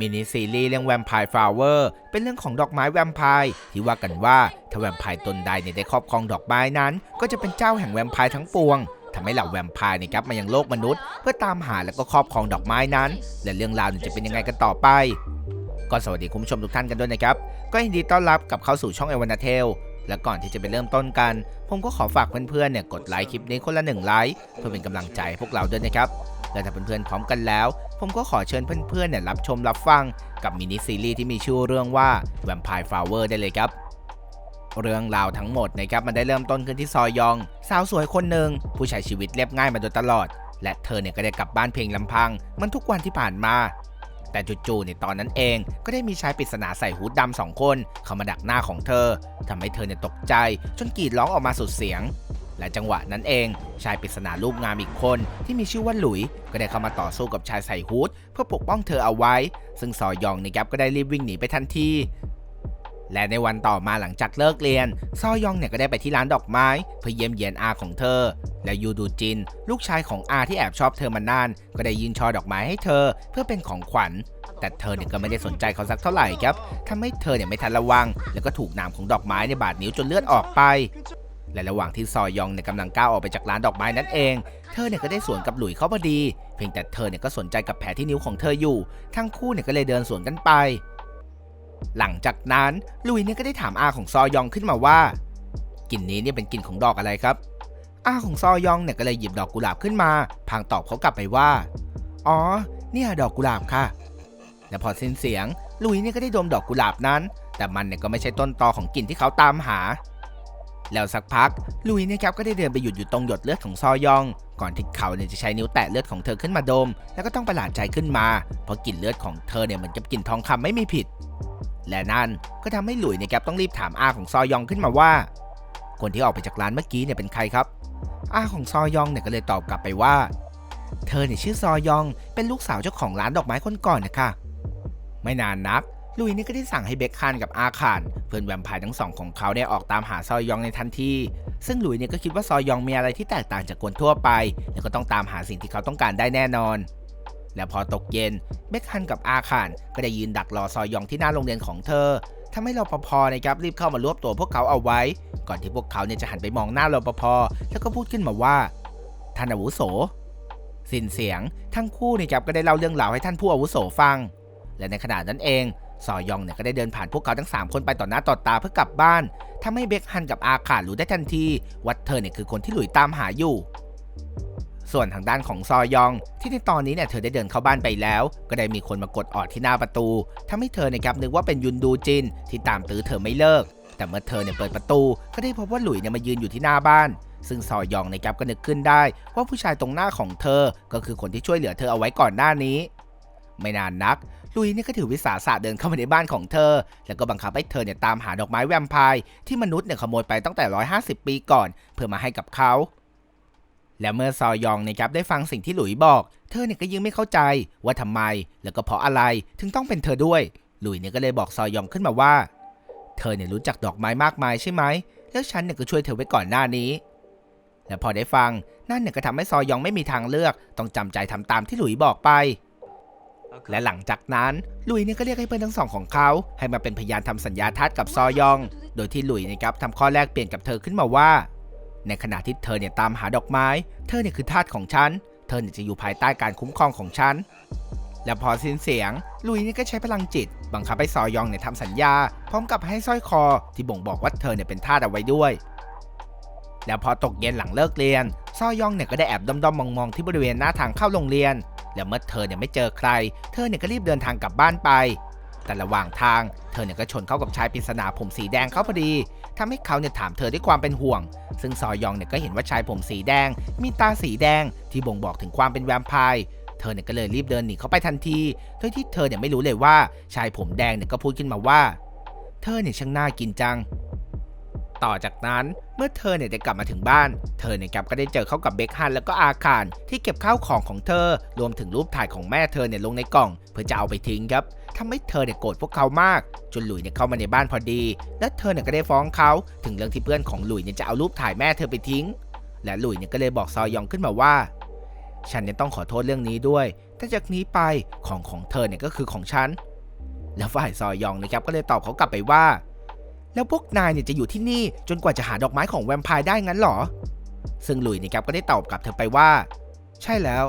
มินิซีรีส์เรื่องแวมไพร์ฟลาวเวอร์เป็นเรื่องของดอกไม้แวมไพร์ที่ว่ากันว่าถ้าแวมไพร์ตนใดเนี่ยได้ครอบครองดอกไม้นั้น ก็จะเป็นเจ้าแห่งแวมไพร์ทั้งปวงทำให้เหล่าแวมไพร์นะครับมายังโลกมนุษย์ เพื่อตามหาและก็ครอบครองดอกไม้นั้น และเรื่องราวเนี่ยจะเป็นยังไงกันต่อไปก็สวัสดีคุณผู้ชมทุกท่านกันด้วยนะครับ ก็ยินดีต้อนรับกับเข้าสู่ช่องเอวานาเทลและก่อนที่จะไปเริ่มต้นกัน ผมก็ขอฝากเพื่อนๆเนี่ยกดไลค์คลิปนี้คนละหนึ่งไลค์เพื่อเป็นกำลังใจให้พวกเราด้วยนะครับ และถ้าเพื่อนๆพร้อมกันแล้ว ผมก็ขอเชิญเพื่อนๆเนี่ยรับชมรับฟังกับมินิซีรีส์ที่มีชื่อเรื่องว่า Vampire Flower ได้เลยครับเรื่องราวทั้งหมดนะครับมันได้เริ่มต้นขึ้นที่ซอยอง สาวสวยคนหนึ่งผู้ใช้ชีวิตเรียบง่ายมาโดยตลอด และเธอเนี่ยก็ได้กลับบ้านเพียงลำพัง มันทุกวันที่ผ่านมา แต่จู่ๆในตอนนั้นเองก็ได้มีชายปริศนาใส่ฮูดดำสองคน เข้ามาดักหน้าของเธอทำให้เธอเนี่ยตกใจ จนกรีดร้องออกมาสุดเสียง และจังหวะนั้นเอง ชายปริศนารูปงามอีกคนที่มีชื่อว่าหลุย ก็ได้เข้ามาต่อสู้กับชายใส่ฮูดเพื่อปกป้องเธอเอาไว้ ซึ่งซอยองนะครับก็ได้รีบวิ่งหนีไปทันทีและในวันต่อมาหลังจากเลิกเรียน ซอยองเนี่ยก็ได้ไปที่ร้านดอกไม้ เพื่อเยี่ยมเยียนอาของเธอ และยูดูจิน ลูกชายของอาที่แอบชอบเธอมานาน ก็ได้ยื่นช่อดอกไม้ให้เธอ เพื่อเป็นของขวัญ แต่เธอเนี่ยก็ไม่ได้สนใจเขาสักเท่าไหร่ครับทำให้เธอเนี่ยไม่ทันระวัง แล้วก็ถูกนามของดอกไม้ในยบาดนิ้วจนเลือดออกไป และระหว่างที่ซอยองเนี่ยกำลังก้าวออกไปจากร้านดอกไม้นั่นเอง เธอเนี่ยก็ได้สวนกับหลุยเข้าพอดี เพียงแต่เธอเนี่ยก็สนใจกับแผลที่นิ้วของเธออยู่ ทั้งคู่เนี่ยก็เลยเดินสวนกันไป หลังจากนั้นลุยเนี่ยก็ได้ถามอาของซอยองขึ้นมาว่ากลิ่นนี้เนี่ยเป็นกลิ่นของดอกอะไรครับอาของซอยองเนี่ยก็เลยหยิบดอกกุหลาบขึ้นมา พางตอบเขากลับไปว่า อ๋อ เนี่ยดอกกุหลาบค่ะ และพอสิ้นเสียงลุยเนี่ยก็ได้ดมดอกกุหลาบนั้น แต่มันเนี่ยก็ไม่ใช่ต้นตอของกลิ่นที่เขาตามหา แล้วสักพักลุยเนี่ยครับก็ได้เดินไปหยุดอยู่ตรงหยดเลือดของซอยอง ก่อนที่เขาเนี่ยจะใช้นิ้วแตะเลือดของเธอขึ้นมาดม แล้วก็ต้องประหลาดใจขึ้นมา เพราะกลิ่นเลือดของเธอเนี่ยเหมือนกับกลิ่นทองคำไม่มีผิด และนั่นก็ทำให้ลุยเนี่ยครับต้องรีบถามอาของซอยองขึ้นมาว่า คนที่ออกไปจากร้านเมื่อกี้เนี่ยเป็นใครครับ อาของซอยองเนี่ยก็เลยตอบกลับไปว่า เธอเนี่ยชื่อซอยอง เป็นลูกสาวเจ้าของร้านดอกไม้คนก่อนนะคะไม่นานนัก ลุยนี่ก็ได้สั่งให้เบคคานกับอาคานเพื่อนแวมไพร์ทั้งสองของเขาได้ออกตามหาซอยองในทันที ซึ่งลุยเนี่ยก็คิดว่าซอยองมีอะไรที่แตกต่างจากคนทั่วไป แล้วก็ต้องตามหาสิ่งที่เขาต้องการได้แน่นอน แล้วพอตกเย็นเบคคันกับอาคานก็ได้ยืนดักรอซอยองที่หน้าโรงเรียนของเธอทำให้รปภนะครับรีบเข้ามารวบตัวพวกเขาเอาไว้ ก่อนที่พวกเขาเนี่ยจะหันไปมองหน้ารปภแล้วก็พูดขึ้นมาว่าท่านอาวุโส สิ้นเสียงทั้งคู่นะครับก็ได้เล่าเรื่องราวให้ท่านผู้อาวุโสฟัง และในขณะนั้นเอง ซอยองเนี่ยก็ได้เดินผ่านพวกเขาทั้ง 3 คนไปต่อหน้าต่อตาเพื่อกลับบ้านทำให้เบคฮันกับอาขาดรู้ได้ทันที ว่าเธอเนี่ยคือคนที่หลุยตามหาอยู่ ส่วนทางด้านของซอยอง ที่ในตอนนี้เนี่ยเธอได้เดินเข้าบ้านไปแล้ว ก็ได้มีคนมากดออดที่หน้าประตูทำให้เธอเนี่ยครับนึกว่าเป็นยุนดูจินที่ตามตื้อเธอไม่เลิก แต่เมื่อเธอเนี่ยเปิดประตู ก็ได้พบว่าหลุยเนี่ยมายืนอยู่ที่หน้าบ้านซึ่งซอยองนะครับก็นึกขึ้นได้ ว่าผู้ชายตรงหน้าของเธอ ก็คือคนที่ช่วยเหลือเธอเอาไว้ก่อนหน้านี้ ไม่นานนัก ลุยเนี่ยก็ถือวิสาสะเดินเข้ามาในบ้านของเธอ แล้วก็บังคับให้เธอเนี่ยตามหาดอกไม้แวมไพร์ที่มนุษย์เนี่ยขโมยไปตั้งแต่ 150 ปีก่อน เพื่อมาให้กับเขา และเมื่อซอยองนะครับได้ฟังสิ่งที่หลุยบอก เธอเนี่ยก็ยังไม่เข้าใจว่าทำไม แล้วก็เพราะอะไรถึงต้องเป็นเธอด้วย หลุยเนี่ยก็เลยบอกซอยองขึ้นมาว่า เธอเนี่ยรู้จักดอกไม้มากมายใช่ไหมแล้วฉันเนี่ยก็ช่วยเธอไว้ก่อนหน้านี้และพอได้ฟังนั่นเนี่ยก็ทำให้ซอยองไม่มีทางเลือก ต้องจำใจทำตามที่หลุยบอกไป และหลังจากนั้นหลุยเนี่ยก็เรียกให้เพื่อนทั้งสองของเขา ให้มาเป็นพยานทำสัญญาทัดกับซอยอง โดยที่หลุยนะครับทำข้อแรกเปลี่ยนกับเธอขึ้นมาว่า ในขณะที่เธอเนี่ยตามหาดอกไม้ เธอเนี่ยคือทาสของฉัน เธอเนี่ยจะอยู่ภายใต้การคุ้มครองของฉัน และพอสิ้นเสียง ลุยนี่ก็ใช้พลังจิต บังคับให้ซอยองเนี่ยทำสัญญา พร้อมกับให้สร้อยคอที่บ่งบอกว่าเธอเนี่ยเป็นทาสเอาไว้ด้วยแล้วพอตกเย็นหลังเลิกเรียนซอยองเนี่ยก็ได้แอบด้อมๆมองๆที่บริเวณหน้าทางเข้าโรงเรียน แล้วเมื่อเธอเนี่ยไม่เจอใคร เธอเนี่ยก็รีบเดินทางกลับบ้านไป แต่ระหว่างทางเธอเนี่ยก็ชนเข้ากับชายปริศนาผมสีแดงเข้าพอดีทำให้เขาเนี่ยถามเธอด้วยความเป็นห่วง ซึ่งซอยองเนี่ยก็เห็นว่าชายผมสีแดง มีตาสีแดงที่บ่งบอกถึงความเป็นแวมไพร์เธอเนี่ยก็เลยรีบเดินหนีเข้าไปทันทีโดยที่เธอเนี่ยไม่รู้เลยว่าชายผมแดงเนี่ยก็พูดขึ้นมาว่า เธอเนี่ยช่างน่ากินจัง ต่อจากนั้นเมื่อเธอเนี่ยได้กลับมาถึงบ้าน เธอเนี่ยครับก็ได้เจอเข้ากับเบคฮันแล้วก็อาคารที่เก็บข้าวของของเธอ รวมถึงรูปถ่ายของแม่เธอเนี่ยลงในกล่อง เพื่อจะเอาไปทิ้งครับทำให้เธอเนี่ยโกรธพวกเขามาก จนหลุยเนี่ยเข้ามาในบ้านพอดี และเธอเนี่ยก็ได้ฟ้องเขาถึงเรื่องที่เพื่อนของหลุยเนี่ยจะเอารูปถ่ายแม่เธอไปทิ้ง และหลุยเนี่ยก็เลยบอกซอยองขึ้นมาว่า ฉันเนี่ยต้องขอโทษเรื่องนี้ด้วยแต่จากนี้ไปของของเธอเนี่ยก็คือของฉัน แล้วฝ่ายซอยองนะครับก็เลยตอบเขากลับไปว่า แล้วพวกนายเนี่ยจะอยู่ที่นี่จนกว่าจะหาดอกไม้ของแวมไพร์ได้งั้นเหรอ ซึ่งลุยส์นะครับก็ได้ตอบกลับเธอไปว่า ใช่แล้ว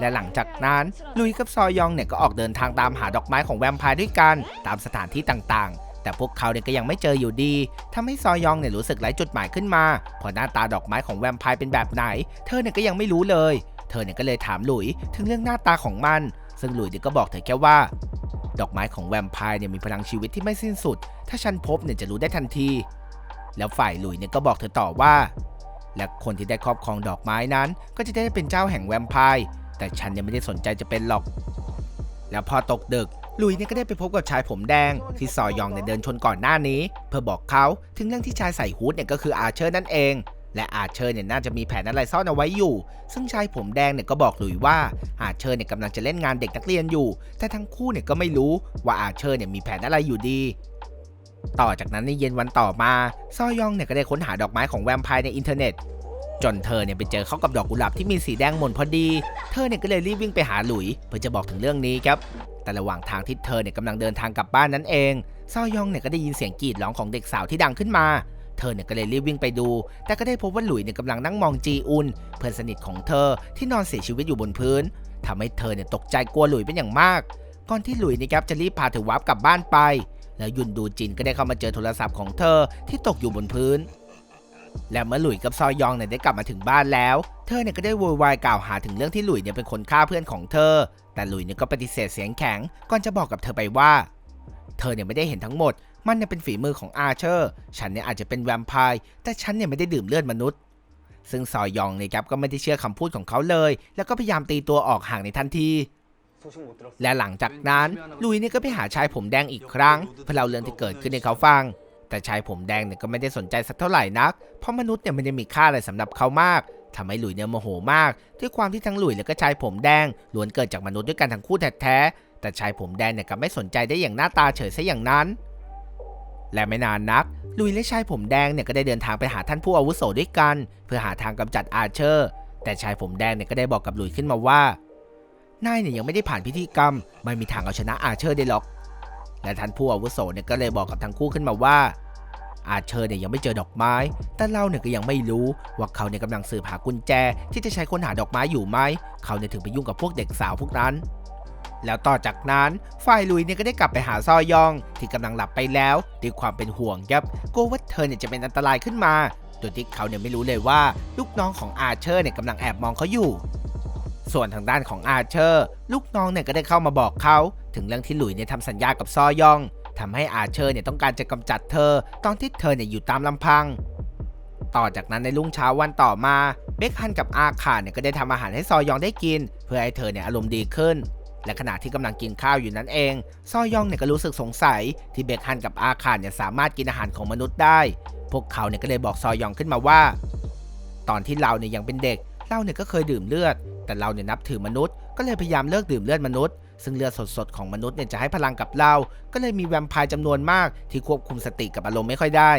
และหลังจากนั้นลุยกับซอยองเนี่ยก็ออกเดินทางตามหาดอกไม้ของแวมไพร์ด้วยกันตามสถานที่ต่างๆ แต่พวกเขาเนี่ยก็ยังไม่เจออยู่ดีทำให้ซอยองเนี่ยรู้สึกไร้จุดหมายขึ้นมาเพราะหน้าตาดอกไม้ของแวมไพร์เป็นแบบไหน เธอเนี่ยก็ยังไม่รู้เลย เธอเนี่ยก็เลยถามลุยถึงเรื่องหน้าตาของมัน ซึ่งลุยเนี่ยก็บอกเธอแค่ว่า ดอกไม้ของแวมไพร์เนี่ยมีพลังชีวิตที่ไม่สิ้นสุด ถ้าฉันพบเนี่ยจะรู้ได้ทันที แล้วฝ่ายหลุยเนี่ยก็บอกเธอต่อว่า และคนที่ได้ครอบครองดอกไม้นั้น ก็จะได้เป็นเจ้าแห่งแวมไพร์ แต่ฉันยังไม่ได้สนใจจะเป็นหรอก แล้วพอตกดึกลุยเนี่ยก็ได้ไปพบกับชายผมแดง ที่ซอยองเนี่ยเดินชนก่อนหน้านี้ เพื่อบอกเขาถึงเรื่องที่ชายใส่ฮูดเนี่ยก็คืออาเชอร์นั่นเอง และอาเชอร์เนี่ยน่าจะมีแผนอะไรซ่อนเอาไว้อยู่ ซึ่งชายผมแดงเนี่ยก็บอกหลุยว่าอาเชอร์เนี่ยกำลังจะเล่นงานเด็กนักเรียนอยู่ แต่ทั้งคู่เนี่ยก็ไม่รู้ว่าอาเชอร์เนี่ยมีแผนอะไรอยู่ดี ต่อจากนั้นในเย็นวันต่อมาซอยองเนี่ยก็ได้ค้นหาดอกไม้ของแวมไพร์ในอินเทอร์เน็ต จนเธอเนี่ยไปเจอเข้ากับดอกกุหลาบที่มีสีแดงหม่นพอดี เธอเนี่ยก็เลยรีบวิ่งไปหาหลุย เพื่อจะบอกถึงเรื่องนี้ครับ แต่ระหว่างทางที่เธอเนี่ยกำลังเดินทางกลับบ้านนั้นเองซอยองเนี่ยก็ได้ยินเสียงกรีดร้องของเด็กสาวที่ดังขึ้นมา เธอเนี่ยก็เลยรีบวิ่งไปดู แต่ก็ได้พบว่าหลุยเนี่ยกำลังนั่งมองจีอุนเพื่อนสนิทของเธอที่นอนเสียชีวิตอยู่บนพื้นทำให้เธอเนี่ยตกใจกลัวหลุยเป็นอย่างมาก ก่อนที่หลุยนะครับจะรีบพาเธอวับกลับบ้านไป แล้วยุนดูจินก็ได้เข้ามาเจอโทรศัพท์ของเธอที่ตกอยู่บนพื้น และเมื่อหลุยกับซอยองเนี่ยได้กลับมาถึงบ้านแล้ว เธอเนี่ยก็ได้โวยวายกล่าวหาถึงเรื่องที่หลุยเนี่ยเป็นคนฆ่าเพื่อนของเธอ แต่หลุยเนี่ยก็ปฏิเสธเสียงแข็งก่อนจะบอกกับเธอไปว่า เธอเนี่ยไม่ได้เห็นทั้งหมด มันเนี่ยเป็นฝีมือของอาเชอร์ ฉันเนี่ยอาจจะเป็นแวมไพร์ แต่ฉันเนี่ยไม่ได้ดื่มเลือดมนุษย์ ซึ่งซอยองเนี่ยครับก็ไม่ได้เชื่อคำพูดของเขาเลย แล้วก็พยายามตีตัวออกห่างในทันที และหลังจากนั้นลุยเนี่ยก็ไปหาชายผมแดงอีกครั้งเพื่อเล่าเรื่องที่เกิดขึ้นให้เขาฟัง แต่ชายผมแดงเนี่ยก็ไม่ได้สนใจสักเท่าไหร่นัก เพราะมนุษย์เนี่ยไม่ได้มีค่าอะไรสำหรับเขามากทำให้หลุยเนี่ยโมโหมาก ด้วยความที่ทั้งหลุยและก็ชายผมแดงล้วนเกิดจากมนุษย์ด้วยกันทั้งคู่แท้ๆแต่ชายผมแดงเนี่ยก็ไม่สนใจได้อย่างหน้าตาเฉยซะอย่างนั้น และไม่นานนัก ลุยและชายผมแดงเนี่ยก็ได้เดินทางไปหาท่านผู้อาวุโสด้วยกัน เพื่อหาทางกำจัดอาเชอร์ แต่ชายผมแดงเนี่ยก็ได้บอกกับลุยขึ้นมาว่านายเนี่ยยังไม่ได้ผ่านพิธีกรรม ไม่มีทางเอาชนะอาเชอร์ได้หรอก และท่านผู้อาวุโสเนี่ยก็เลยบอกกับทั้งคู่ขึ้นมาว่า อาเชอร์เนี่ยยังไม่เจอดอกไม้ แต่เราเนี่ยก็ยังไม่รู้ว่าเขาเนี่ยกำลังสืบหากุญแจ ที่จะใช้ค้นหาดอกไม้อยู่ไหม เขาเนี่ยถึงไปยุ่งกับพวกเด็กสาวพวกนั้น แล้วต่อจากนั้นฝ่ายลุยเนี่ยก็ได้กลับไปหาซอยอง ที่กำลังหลับไปแล้วด้วยความเป็นห่วงครับกลัวว่าเธอเนี่ยจะเป็นอันตรายขึ้นมาโดยที่เขาเนี่ยไม่รู้เลยว่าลูกน้องของอาเชอร์เนี่ยกำลังแอบมองเขาอยู่ ส่วนทางด้านของอาเชอร์ ลูกน้องเนี่ยก็ได้เข้ามาบอกเขา ถึงเรื่องที่หลุยเนี่ยทำสัญญากับซอยองทำให้อาเชอร์เนี่ยต้องการจะกำจัดเธอ ตอนที่เธอเนี่ยอยู่ตามลำพัง ต่อจากนั้นในรุ่งเช้าวันต่อมาเบคฮันกับอาคาเนี่ยก็ได้ทำอาหารให้ซอยองได้กิน เพื่อให้เธอเนี่ยอารมณ์ดีขึ้น และขณะที่กำลังกินข้าวอยู่นั้นเอง ซอยองเนี่ยก็รู้สึกสงสัย ที่เบคฮันกับอาคารเนี่ยสามารถกินอาหารของมนุษย์ได้ พวกเขาเนี่ยก็เลยบอกซอยองขึ้นมาว่า ตอนที่เราเนี่ยยังเป็นเด็ก เราเนี่ยก็เคยดื่มเลือด แต่เราเนี่ยนับถือมนุษย์ ก็เลยพยายามเลิกดื่มเลือดมนุษย์ ซึ่งเลือดสดๆของมนุษย์เนี่ยจะให้พลังกับเรา ก็เลยมีแวมไพร์จำนวนมากที่ควบคุมสติกับอารมณ์ไม่ค่อยได้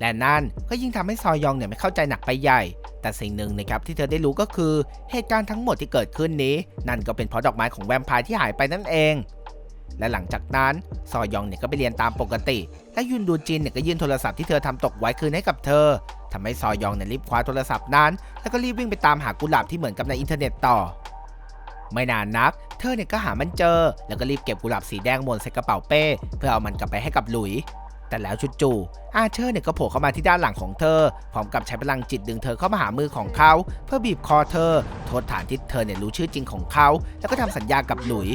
และนั่นก็ยิ่งทำให้ซอยองเนี่ยไม่เข้าใจหนักไปใหญ่ แต่สิ่งหนึ่งนะครับที่เธอได้รู้ก็คือเหตุการณ์ทั้งหมดที่เกิดขึ้นนี้ นั่นก็เป็นเพราะดอกไม้ของแวมไพร์ที่หายไปนั่นเอง และหลังจากนั้นซอยองเนี่ยก็ไปเรียนตามปกติ และยุนดูจินเนี่ยก็ยื่นโทรศัพท์ที่เธอทำตกไว้คืนให้กับเธอทำให้ซอยองเนี่ยรีบคว้าโทรศัพท์นั้น แล้วก็รีบวิ่งไปตามหากุหลาบที่เหมือนกับในอินเทอร์เน็ตต่อ ไม่นานนัก เธอเนี่ยก็หามันเจอ แล้วก็รีบเก็บกุหลาบสีแดงมนใส่กระเป๋าเป้ เพื่อเอามันกลับไปให้กับหลุย แต่แล้วจู่ๆอาเชอร์เนี่ยก็โผล่เข้ามาที่ด้านหลังของเธอ พร้อมกับใช้พลังจิตดึงเธอเข้ามาหามือของเขา เพื่อบีบคอเธอ โทษฐานที่เธอเนี่ยรู้ชื่อจริงของเขา แล้วก็ทำสัญญากับหลุย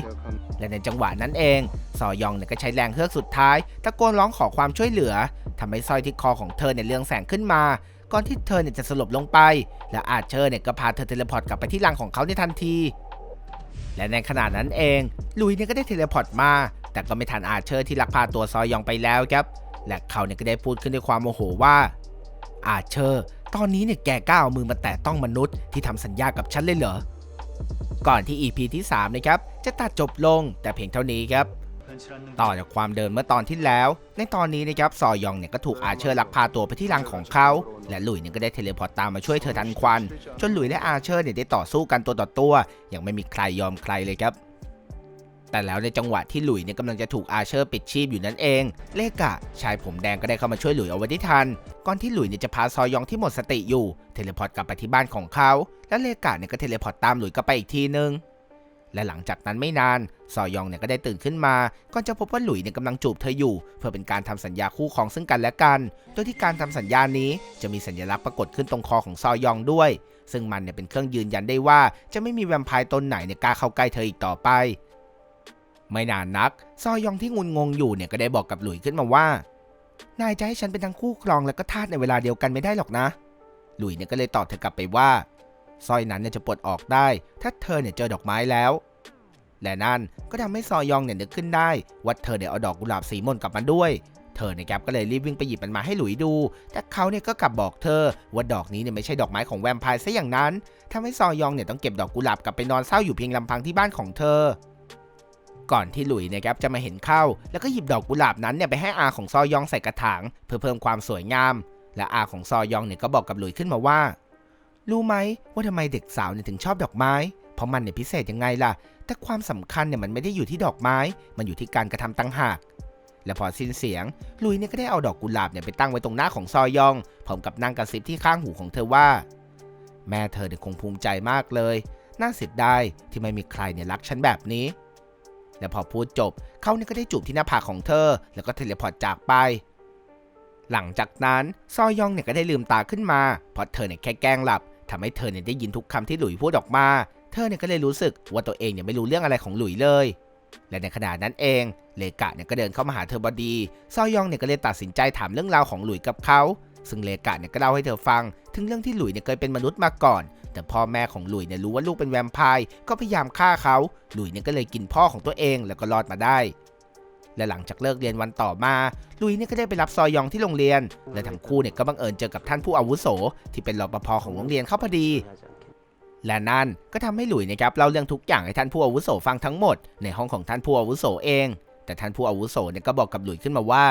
และในจังหวะนั้นเอง ซอยองเนี่ยก็ใช้แรงเฮือกสุดท้าย ตะโกนร้องขอความช่วยเหลือทำให้สร้อยที่คอของเธอเนี่ยเรืองแสงขึ้นมา ก่อนที่เธอเนี่ยจะสลบลงไป และอาเชอร์เนี่ยก็พาเธอเทเลพอร์ตกลับไปที่รังของเขาในทันที และในขณะนั้นเองลุยเนี่ยก็ได้เทเลพอร์ตมา แต่ก็ไม่ทันอาเชอร์ที่ลักพาตัวซอยองไปแล้วครับและเขาเนี่ยก็ได้พูดขึ้นด้วยความโมโหว่าอาเชอร์ตอนนี้เนี่ยแกกล้าเอามือมาแตะต้องมนุษย์ที่ทำสัญญากับฉันเลยเหรอ ก่อนที่ EP ที่3นะครับจะตัดจบลงแต่เพียงเท่านี้ครับ ต่อจากความเดิมเมื่อตอนที่แล้ว ในตอนนี้นะครับซอยองเนี่ยก็ถูกอาเชอร์ลักพาตัวไปที่รังของเขา และหลุยเนี่ยก็ได้เทเลพอร์ตตามมาช่วยเธอทันควัน จนหลุยและอาเชอร์เนี่ยได้ต่อสู้กันตัวต่อตัว ยังไม่มีใครยอมใครเลยครับ แต่แล้วในจังหวะที่หลุยเนี่ยกำลังจะถูกอาเชอร์ปิดชีพอยู่นั่นเอง เลกะ ชายผมแดงก็ได้เข้ามาช่วยหลุยเอาไว้ได้ทัน ก่อนที่หลุยเนี่ยจะพาซอยองที่หมดสติอยู่ เทเลพอร์ตกลับไปที่บ้านของเขา และเลกะเนี่ยก็เทเลพอร์ตตามหลุยกลับไปอีกทีนึงและหลังจากนั้นไม่นาน ซอยองเนี่ยก็ได้ตื่นขึ้นมาก่อนจะพบว่าหลุยเนี่ยกำลังจูบเธออยู่ เพื่อเป็นการทำสัญญาคู่ครองซึ่งกันและกัน โดยที่การทำสัญญานี้จะมีสัญลักษณ์ปรากฏขึ้นตรงคอของซอยองด้วย ซึ่งมันเนี่ยเป็นเครื่องยืนยันได้ว่า จะไม่มีแวมไพร์ตนไหนเนี่ยกล้าเข้าใกล้เธออีกต่อไป ไม่นานนัก ซอยองที่งุนงงอยู่เนี่ยก็ได้บอกกับหลุยขึ้นมาว่า นายจะให้ฉันเป็นทั้งคู่ครองและก็ทาสในเวลาเดียวกันไม่ได้หรอกนะ หลุยเนี่ยก็เลยตอบเธอกลับไปว่าสร้อยนั้นเนี่ยจะปลดออกได้ ถ้าเธอเนี่ยเจอดอกไม้แล้ว และนั่นก็ทำให้ซอยองเนี่ยนึกขึ้นได้ว่าเธอเนี่ยเอาดอกกุหลาบสีม่นกลับมาด้วย เธอเนี่ยครับก็เลยรีบวิ่งไปหยิบมันมาให้หลุยดู แต่เขาเนี่ยก็กลับบอกเธอว่าดอกนี้เนี่ยไม่ใช่ดอกไม้ของแวมไพร์ซะอย่างนั้นทำให้ซอยองเนี่ยต้องเก็บดอกกุหลาบกลับไปนอนเศร้าอยู่เพียงลำพังที่บ้านของเธอ ก่อนที่หลุยเนี่ยครับจะมาเห็นเข้า แล้วก็หยิบดอกกุหลาบนั้นเนี่ยไปให้อาของซอยองใส่กระถางเพื่อเพิ่มความสวยงาม และอาของซอยองเนี่ยก็บอกกับหลุยขึ้นมาว่า รู้ไหมว่าทำไมเด็กสาวเนี่ยถึงชอบดอกไม้ เพราะมันเนี่ยพิเศษยังไงล่ะ แต่ความสำคัญเนี่ยมันไม่ได้อยู่ที่ดอกไม้ มันอยู่ที่การกระทำตั้งหากและพอสิ้นเสียง ลุยเนี่ยก็ได้เอาดอกกุหลาบเนี่ยไปตั้งไว้ตรงหน้าของซอยองพร้อมกับนั่งกระซิบที่ข้างหูของเธอว่า แม่เธอเนี่ยคงภูมิใจมากเลย น่าเสียดายที่ไม่มีใครเนี่ยรักฉันแบบนี้ และพอพูดจบ เขาเนี่ยก็ได้จูบที่หน้าผากของเธอ แล้วก็เทเลพอร์ตจากไป หลังจากนั้นซอยองเนี่ยก็ได้ลืมตาขึ้นมา เพราะเธอเนี่ยแค่แกล้งหลับทำให้เธอเนี่ยได้ยินทุกคำที่หลุยพูดออกมา เธอเนี่ยก็เลยรู้สึกว่าตัวเองเนี่ยไม่รู้เรื่องอะไรของหลุยเลย และในขณะนั้นเอง เลกะเนี่ยก็เดินเข้ามาหาเธอบอดี ซอยองเนี่ยก็เลยตัดสินใจถามเรื่องราวของหลุยกับเขา ซึ่งเลกะเนี่ยก็เล่าให้เธอฟัง ถึงเรื่องที่หลุยเนี่ยเคยเป็นมนุษย์มาก่อน แต่พ่อแม่ของหลุยเนี่ยรู้ว่าลูกเป็นแวมไพร์ก็พยายามฆ่าเขา หลุยเนี่ยก็เลยกินพ่อของตัวเองแล้วก็รอดมาได้ และหลังจากเลิกเรียนวันต่อมาลุยเนี่ยก็ได้ไปรับซอยองที่โรงเรียน และทั้งคู่เนี่ยก็บังเอิญเจอกับท่านผู้อาวุโส ที่เป็นรปภของโรงเรียนเข้าพอดีและนั่นก็ทำให้หลุยนะครับเล่าเรื่องทุกอย่างให้ท่านผู้อาวุโสฟังทั้งหมดในห้องของท่านผู้อาวุโสเอง แต่ท่านผู้อาวุโสเนี่ยก็บอกกับหลุยขึ้นมาว่า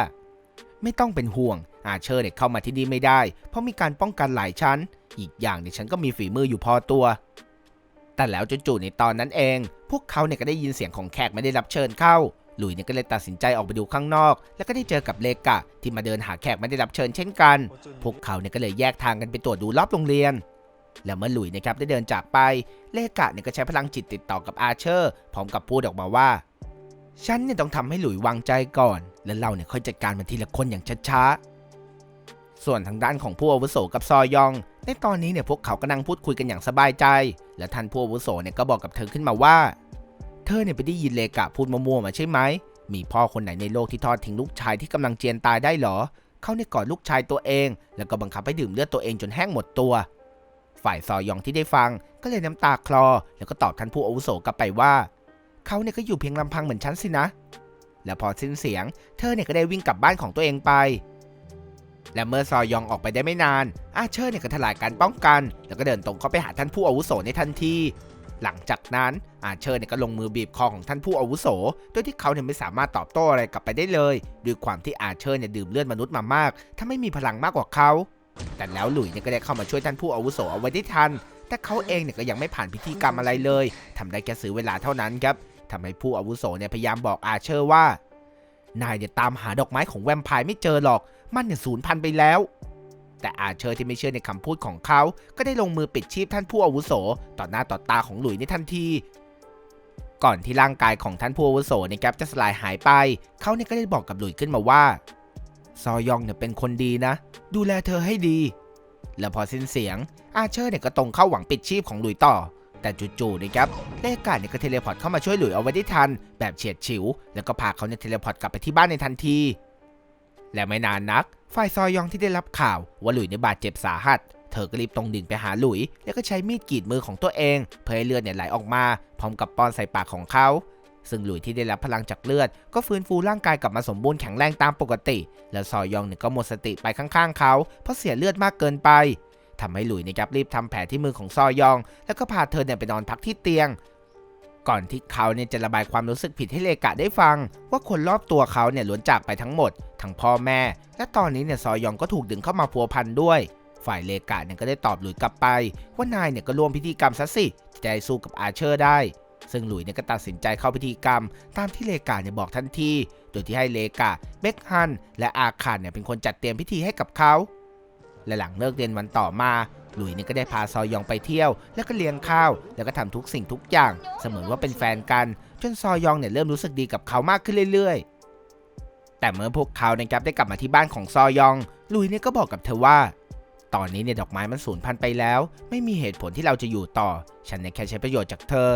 ไม่ต้องเป็นห่วง อาเชอร์เนี่ยเข้ามาที่นี่ไม่ได้ เพราะมีการป้องกันหลายชั้น อีกอย่างเนี่ยฉันก็มีฝีมืออยู่พอตัว แต่แล้วจู่ๆในตอนนั้นเอง พวกเขาเนี่ยก็ได้ยินเสียงของแขกไม่ได้รับเชิญเข้าหลุยเนี่ยก็เลยตัดสินใจออกไปดูข้างนอก แล้วก็ได้เจอกับเลกะที่มาเดินหาแขกไม่ได้รับเชิญเช่นกัน พวกเขาเนี่ยก็เลยแยกทางกันไปตรวจดูรอบโรงเรียน แล้วเมื่อหลุยนะครับได้เดินจากไป เลกะเนี่ยก็ใช้พลังจิตติดต่อกับอาเชอร์ พร้อมกับพูดออกมาว่า ฉันเนี่ยต้องทำให้หลุยวางใจก่อน แล้วเราเนี่ยค่อยจัดการมันทีละคนอย่างช้าๆ ส่วนทางด้านของผู้อาวุโสกับซอยอง ในตอนนี้เนี่ยพวกเขากำลังพูดคุยกันอย่างสบายใจ และท่านผู้อาวุโสเนี่ยก็บอกกับเธอขึ้นมาว่า เธอเนี่ยไปได้ยินเลกะพูดมั่วๆมาใช่ไหม มีพ่อคนไหนในโลกที่ทอดทิ้งลูกชายที่กำลังเจียนตายได้เหรอ เขาเนี่ยกอดลูกชายตัวเอง แล้วก็บังคับให้ดื่มเลือดตัวเองจนแห้งหมดตัว ฝ่ายซอยองที่ได้ฟังก็เลยน้ำตาคลอ แล้วก็ตอบท่านผู้อาวุโสกลับไปว่า เขาเนี่ยก็อยู่เพียงลำพังเหมือนฉันสินะ และพอสิ้นเสียง เธอเนี่ยก็ได้วิ่งกลับบ้านของตัวเองไป และเมื่อซอยองออกไปได้ไม่นาน อาเชอร์เนี่ยก็ทลายการป้องกัน แล้วก็เดินตรงเข้าไปหาท่านผู้อาวุโสในทันที หลังจากนั้นอาเชอร์เนี่ยก็ลงมือบีบคอของท่านผู้อาวุโส โดยที่เขาเนี่ยไม่สามารถตอบโต้อะไรกลับไปได้เลย ด้วยความที่อาเชอร์เนี่ยดื่มเลือดมนุษย์มามาก ถ้าไม่มีพลังมากกว่าเขา แต่แล้วหลุยเนี่ยก็ได้เข้ามาช่วยท่านผู้อาวุโสเอาไว้ได้ทัน แต่เขาเองเนี่ยก็ยังไม่ผ่านพิธีกรรมอะไรเลยทำได้แค่ซื้อเวลาเท่านั้นครับทำให้ผู้อาวุโสเนี่ยพยายามบอกอาเชอร์ว่านายเนี่ยตามหาดอกไม้ของแวมไพร์ไม่เจอหรอก มันเนี่ยสูญพันธุ์ไปแล้ว แต่อาเชอร์ที่ไม่เชื่อในคำพูดของเขา ก็ได้ลงมือปิดชีพท่านผู้อาวุโส ต่อหน้าต่อตาของหลุยในทันที ก่อนที่ร่างกายของท่านผู้อาวุโสเนี่ยครับจะสลายหายไป เขาเนี่ยก็ได้บอกกับหลุยขึ้นมาว่าซอยองเนี่ยเป็นคนดีนะ ดูแลเธอให้ดี แล้วพอสิ้นเสียง อาเชอร์เนี่ยก็ตรงเข้าหวังปิดชีพของหลุยต่อ แต่จู่ๆนะครับเลกาเนี่ยก็เทเลพอร์ตเข้ามาช่วยหลุยเอาไว้ได้ทัน แบบเฉียดฉิว แล้วก็พาเขาเนี่ยเทเลพอร์ตกลับไปที่บ้านในทันที และไม่นานนัก ฝ่ายซอยองที่ได้รับข่าวว่าหลุยในยบาดเจ็บสาหัส เธอก็รีบตรงดิ่งไปหาหลุย แล้วก็ใช้มีดกรีดมือของตัวเอง เพื่อให้เลือดเนี่ยไหลออกมา พร้อมกับป้อนใส่ปากของเขา ซึ่งหลุยที่ได้รับพลังจากเลือด ก็ฟื้นฟูร่างกายกลับมาสมบูรณ์แข็งแรงตามปกติ และซอยองเนี่ยก็หมดสติไปข้างๆเขา เพราะเสียเลือดมากเกินไปทำให้หลุยนะครับรีบทำแผลที่มือของซอยอง แล้วก็พาเธอเนี่ยไปนอนพักที่เตียง ก่อนที่เขาเนี่ยจะระบายความรู้สึกผิดให้เลกะได้ฟัง ว่าคนรอบตัวเขาเนี่ยล้วนจากไปทั้งหมด ทั้งพ่อแม่ และตอนนี้เนี่ยซอยองก็ถูกดึงเข้ามาพัวพันด้วย ฝ่ายเลกะเนี่ยก็ได้ตอบหลุยกลับไป ว่านายเนี่ยก็ร่วมพิธีกรรมซะสิจะได้สู้กับอาเชอร์ได้ ซึ่งหลุยส์เนี่ยก็ตัดสินใจเข้าพิธีกรรม ตามที่เลกาเนี่ยบอกทันที โดยที่ให้เลกาเบคฮัน และอาคารเนี่ยเป็นคนจัดเตรียมพิธีให้กับเขา และหลังเลิกเรียนวันต่อมา หลุยนี่ก็ได้พาซอยองไปเที่ยว แล้วก็เลี้ยงข้าว แล้วก็ทำทุกสิ่งทุกอย่าง เสมือนว่าเป็นแฟนกัน จนซอยองเนี่ยเริ่มรู้สึกดีกับเขามากขึ้นเรื่อย ๆ แต่เมื่อพวกเขานะครับได้กลับมาที่บ้านของซอยองหลุยเนี่ยก็บอกกับเธอว่า ตอนนี้เนี่ยดอกไม้มันสูญพันธุ์ไปแล้ว ไม่มีเหตุผลที่เราจะอยู่ต่อ ฉันเนี่ยแค่ใช้ประโยชน์จากเธอ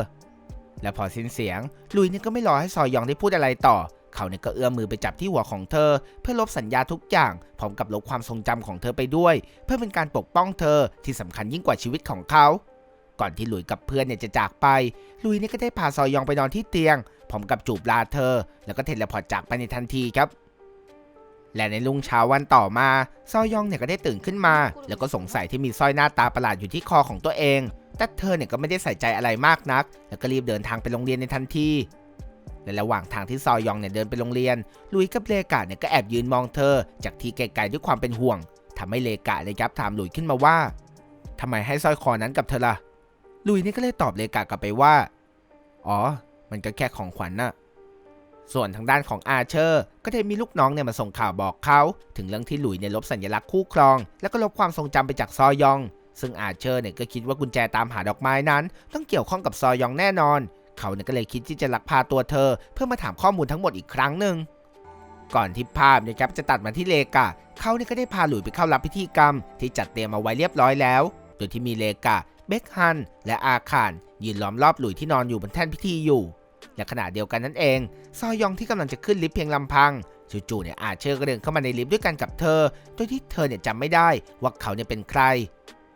และพอสิ้นเสียงลุยเนี่ยก็ไม่รอให้ซอยองได้พูดอะไรต่อ เขาเนี่ยก็เอื้อมมือไปจับที่หัวของเธอ เพื่อลบสัญญาทุกอย่างพร้อมกับลบความทรงจำของเธอไปด้วย เพื่อเป็นการปกป้องเธอที่สำคัญยิ่งกว่าชีวิตของเขา ก่อนที่หลุยกับเพื่อนเนี่ยจะจากไปลุยเนี่ยก็ได้พาซอยองไปนอนที่เตียงพร้อมกับจูบลาเธอ แล้วก็เทเลพอร์ตจากไปในทันทีครับและในรุ่งเช้าวันต่อมาซอยองเนี่ยก็ได้ตื่นขึ้นมา แล้วก็สงสัยที่มีสร้อยหน้าตาประหลาดอยู่ที่คอของตัวเอง แต่เธอเนี่ยก็ไม่ได้ใส่ใจอะไรมากนัก แล้วก็รีบเดินทางไปโรงเรียนในทันที และระหว่างทางที่ซอยองเนี่ยเดินไปโรงเรียน ลุยกับเลกาเนี่ยก็แอบยืนมองเธอ จากที่ไกลๆด้วยความเป็นห่วงทำให้เลกาเลยครับถามลุยขึ้นมาว่าทำไมให้สร้อยคอนั้นกับเธอล่ะ ลุยนี่ก็เลยตอบเลกากลับไปว่า อ๋อ มันก็แค่ของขวัญน่ะ ส่วนทางด้านของอาเชอร์ ก็ได้มีลูกน้องเนี่ยมาส่งข่าวบอกเขา ถึงเรื่องที่หลุยเนี่ยลบสัญลักษณ์คู่ครอง แล้วก็ลบความทรงจำไปจากซอยองซึ่งอาเชอร์เนี่ยก็คิดว่ากุญแจตามหาดอกไม้นั้น ต้องเกี่ยวข้องกับซอยองแน่นอน เขาเนี่ยก็เลยคิดที่จะลักพาตัวเธอ เพื่อมาถามข้อมูลทั้งหมดอีกครั้งหนึ่งก่อนที่ภาพนะครับจะตัดมาที่เลกาเขาเนี่ยก็ได้พาหลุยไปเข้ารับพิธีกรรม ที่จัดเตรียมเอาไว้เรียบร้อยแล้วโดยที่มีเลกาเบคฮัน และอาคารยืนล้อมรอบหลุยที่นอนอยู่บนแท่นพิธีอยู่และขณะเดียวกันนั่นเอง ซอยองที่กำลังจะขึ้นลิฟต์เพียงลำพังจู่ๆเนี่ยอาเชอร์ก็เดินเข้ามาในลิฟต์ด้วยกันกับเธอ โดยที่เธอเนี่ยจำไม่ได้ว่าเขาเนี่ยเป็นใคร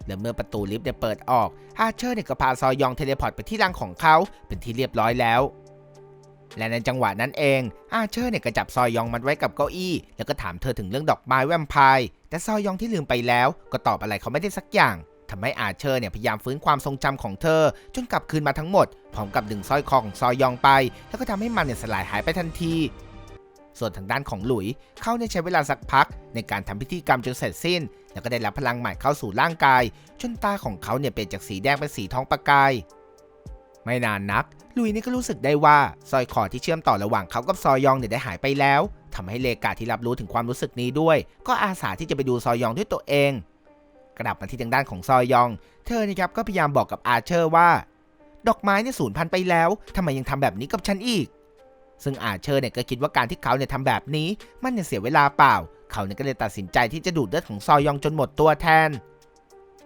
และเมื่อประตูลิฟต์เนี่ยเปิดออก อาเชอร์เนี่ยก็พาซอยองเทเลพอร์ตไปที่รังของเขาเป็นที่เรียบร้อยแล้ว และในจังหวะนั้นเอง อาเชอร์เนี่ยก็จับซอยองมัดไว้กับเก้าอี้ แล้วก็ถามเธอถึงเรื่องดอกไม้แวมไพร์แต่ซอยองที่ลืมไปแล้ว ก็ตอบอะไรเขาไม่ได้สักอย่างทำให้อาเชอร์เนี่ยพยายามฟื้นความทรงจำของเธอ จนกลับคืนมาทั้งหมดพร้อมกับดึงสร้อยคอของซอยองไป แล้วก็ทำให้มันเนี่ยสลายหายไปทันที ส่วนทางด้านของหลุย เขาเนี่ยใช้เวลาสักพัก ในการทำพิธีกรรมจนเสร็จสิ้น แล้วก็ได้รับพลังใหม่เข้าสู่ร่างกาย จนตาของเขาเนี่ยเปลี่ยนจากสีแดงเป็นสีทองประกาย ไม่นานนัก ลุยนี่ก็รู้สึกได้ว่าสร้อยคอที่เชื่อมต่อระหว่างเขากับซอยองเนี่ยได้หายไปแล้วทำให้เลกาที่รับรู้ถึงความรู้สึกนี้ด้วย ก็อาสาที่จะไปดูซอยองด้วยตัวเอง กลับมาที่ทางด้านของซอยอง เธอนะครับก็พยายามบอกกับอาเชอร์ว่า ดอกไม้เนี่ยสูญพันธุ์ไปแล้วทำไมยังทำแบบนี้กับฉันอีก ซึ่งอาเชอร์เนี่ยก็คิดว่าการที่เขาเนี่ยทำแบบนี้มันเนี่ยเสียเวลาเปล่า เขาเนี่ยก็เลยตัดสินใจที่จะดูดเลือดของซอยองจนหมดตัวแทน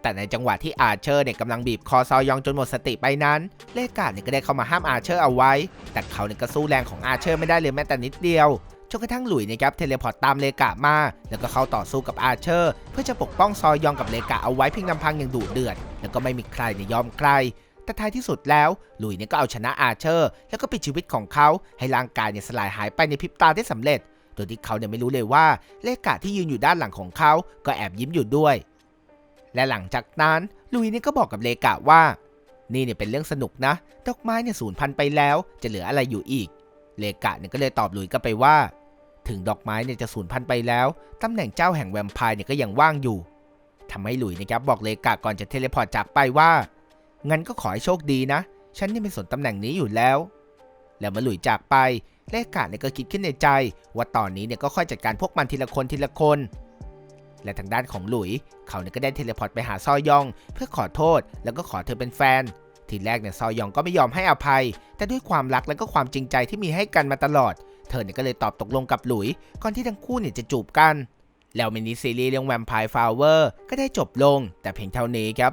แต่ในจังหวะที่อาเชอร์เนี่ยกำลังบีบคอซอยองจนหมดสติไปนั้น เลกาเนี่ยก็ได้เข้ามาห้ามอาเชอร์เอาไว้ แต่เขาเนี่ยก็สู้แรงของอาเชอร์ไม่ได้เลยแม้แต่นิดเดียวจนกระทั่งหลุยส์นะครับเทเลพอร์ตตามเลกามา แล้วก็เข้าต่อสู้กับอาเชอร์ เพื่อจะปกป้องซอยองกับเลกาเอาไว้เพียงลำพังอย่างดุเดือด แล้วก็ไม่มีใครเนี่ยยอมใคร แต่ท้ายที่สุดแล้วลุยเนี่ยก็เอาชนะอาเชอร์ แล้วก็ปิดชีวิตของเขาให้ร่างกายเนี่ยสลายหายไปในพริบตาได้สำเร็จ โดยที่เขาเนี่ยไม่รู้เลยว่าเลกาที่ยืนอยู่ด้านหลังของเขา ก็แอบยิ้มอยู่ด้วย และหลังจากนั้นลุยเนี่ยก็บอกกับเลกาว่า นี่เนี่ยเป็นเรื่องสนุกนะ ดอกไม้เนี่ยสูญพันธุ์ไปแล้ว จะเหลืออะไรอยู่อีก เลกาเนี่ยก็เลยตอบลุยกลับไปว่า ถึงดอกไม้เนี่ยจะสูญพันธุ์ไปแล้วตำแหน่งเจ้าแห่งแวมไพร์เนี่ยก็ยังว่างอยู่ทำให้หลุยนะครับบอกเลกาก่อนจะเทเลพอร์ตจากไปว่า งั้นก็ขอให้โชคดีนะ ฉันนี่ไม่สนตำแหน่งนี้อยู่แล้ว แล้วเมื่อหลุยจากไปเลกาเนี่ยก็คิดขึ้นในใจ ว่าตอนนี้เนี่ยก็ค่อยจัดการพวกมันทีละคนทีละคน และทางด้านของหลุย เขาเนี่ยก็ได้เทเลพอร์ตไปหาซอยอง เพื่อขอโทษแล้วก็ขอเธอเป็นแฟน ทีแรกเนี่ยซอยองก็ไม่ยอมให้อภัย แต่ด้วยความรักและก็ความจริงใจที่มีให้กันมาตลอด เธอเนี่ยก็เลยตอบตกลงกับหลุย ก่อนที่ทั้งคู่เนี่ยจะจูบกัน แล้วมินิซีรีส์เรื่องแวมไพร์ฟลาวเวอร์ก็ได้จบลง แต่เพียงเท่านี้ครับ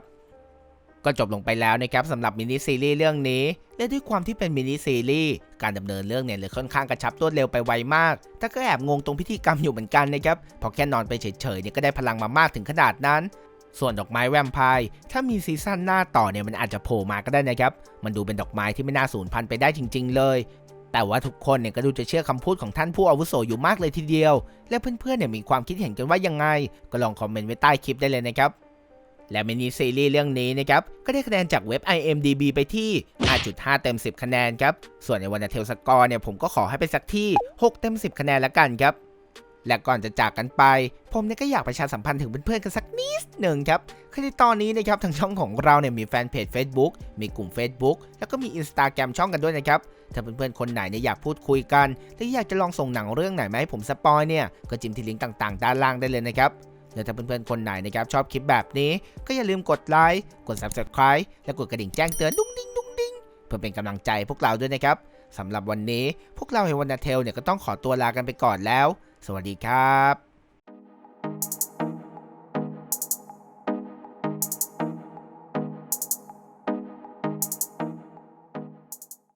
ก็จบลงไปแล้วนะครับสำหรับมินิซีรีส์เรื่องนี้ และด้วยความที่เป็นมินิซีรีส์การดำเนินเรื่องเนี่ยเลยค่อนข้างกระชับรวดเร็วไปไวมาก แต่ก็แอบงงตรงพิธีกรรมอยู่เหมือนกันนะครับพราะแค่นอนไปเฉยๆเนี่ยก็ได้พลังมามากถึงขนาดนั้น ส่วนดอกไม้แวมไพร์ถ้ามีซีซั่นหน้าต่อเนี่ยมันอาจจะโผล่มาก็ได้นะครับ มันดูเป็นดอกไม้ที่ไม่น่าสูญพันธุ์ไปได้จริง ๆ เลย แต่ว่าทุกคนเนี่ยก็ดูจะเชื่อคำพูดของท่านผู้อาวุโสอยู่มากเลยทีเดียว และเพื่อนๆเนี่ยมีความคิดเห็นกันว่ายังไง ก็ลองคอมเมนต์ไว้ใต้คลิปได้เลยนะครับ และมินิซีรีส์เรื่องนี้นะครับก็ได้คะแนนจากเว็บ IMDB ไปที่ 5.5 เต็ม 10 คะแนนครับ ส่วนในวันเทลสกอร์เนี่ยผมก็ขอให้ไปสักที่ 6 เต็ม 10 คะแนนละกันครับ และก่อนจะจากกันไป ผมเนี่ยก็อยากประชาสัมพันธ์ถึงเพื่อนๆกันสักนิดหนึ่งครับคือในตอนนี้นะครับทางช่องของเราเนี่ยมีแฟนเพจ Facebook มีกลุ่ม Facebook แล้วก็มี Instagram ช่องกันด้วยนะครับถ้าเพื่อนๆคนไหนเนี่ยอยากพูดคุยกันหรืออยากจะลองส่งหนังเรื่องไหนมาให้ผมสปอยเนี่ยก็จิ้มที่ลิงก์ต่างๆ ด้านล่างได้เลยนะครับ และถ้าเพื่อนๆคนไหนนะครับชอบคลิปแบบนี้ ก็อย่าลืมกดไลค์กด Subscribe และกดกระดิ่งแจ้งเตือนดุ้งดิ้งดุ้งดิ้งเพื่อเป็นกำลังใจพวกเราด้วยนะครับสำหรับวันนี้พวกเราเฮวันนาเทลเนี่ยก็ต้องขอตัวลากันไปก่อนแล้ว สวัสดีครับ